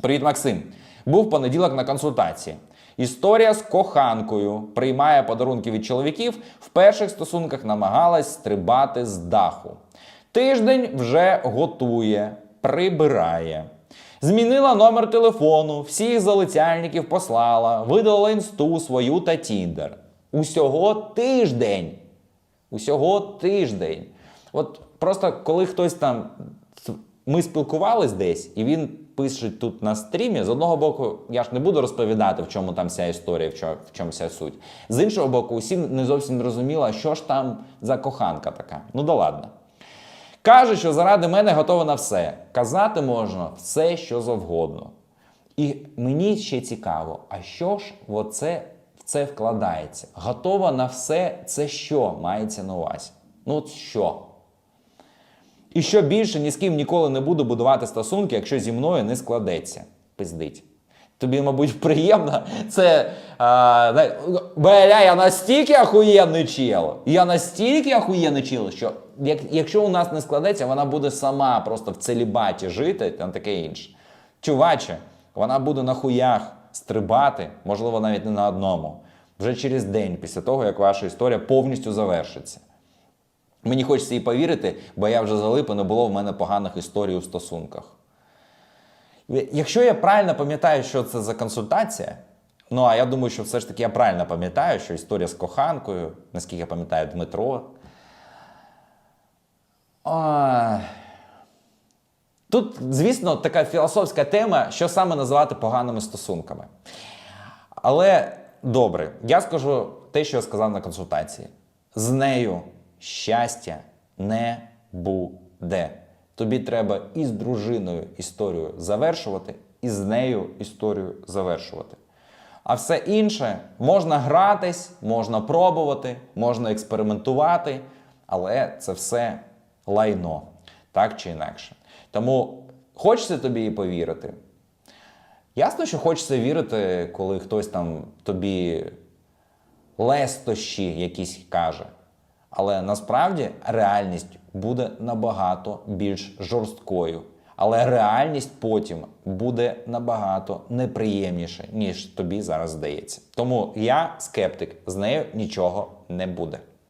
Привіт, Максим. Був понеділок на консультації. Історія з коханкою приймає подарунки від чоловіків. В перших стосунках намагалась стрибати з даху. Тиждень вже готує, прибирає. Змінила номер телефону, всіх залицяльників послала, видала інсту свою та Тіндер. Усього тиждень. Усього тиждень. От просто коли хтось там. Ми спілкувались десь, і він пише тут на стрімі. З одного боку, я ж не буду розповідати, в чому там вся історія, в чому, вся суть. З іншого боку, усім не зовсім зрозуміло, що ж там за коханка така. Ну да ладно. Каже, що заради мене готова на все. Казати можна все, що завгодно. І мені ще цікаво, а що ж оце, в це вкладається? Готова на все, це що мається на увазі? Ну от що? І що більше ні з ким ніколи не буду будувати стосунки, якщо зі мною не складеться. Пиздить. Тобі, мабуть, приємно. Це а, бля, я настільки ахуєнний чел. Я настільки ахуєнний чел, що як, якщо у нас не складеться, вона буде сама просто в целібаті жити та таке інше. Чуваче, вона буде на хуях стрибати, можливо, навіть не на одному, вже через день після того, як ваша історія повністю завершиться. Мені хочеться і повірити, бо я вже залип і не було в мене поганих історій у стосунках. Якщо я правильно пам'ятаю, що це за консультація, ну а я думаю, що все ж таки я правильно пам'ятаю, що історія з коханкою, наскільки я пам'ятаю, Дмитро. Ой. Тут, звісно, така філософська тема, що саме називати поганими стосунками. Але добре, я скажу те, що я сказав на консультації. З нею щастя не буде. Тобі треба і з дружиною історію завершувати, і з нею історію завершувати. А все інше можна гратись, можна пробувати, можна експериментувати, але це все лайно, так чи інакше. Тому хочеться тобі і повірити. Ясно, що хочеться вірити, коли хтось там тобі лестощі якісь каже. Але насправді реальність буде набагато більш жорсткою. Але реальність потім буде набагато неприємніше, ніж тобі зараз здається. Тому я скептик, з нею нічого не буде.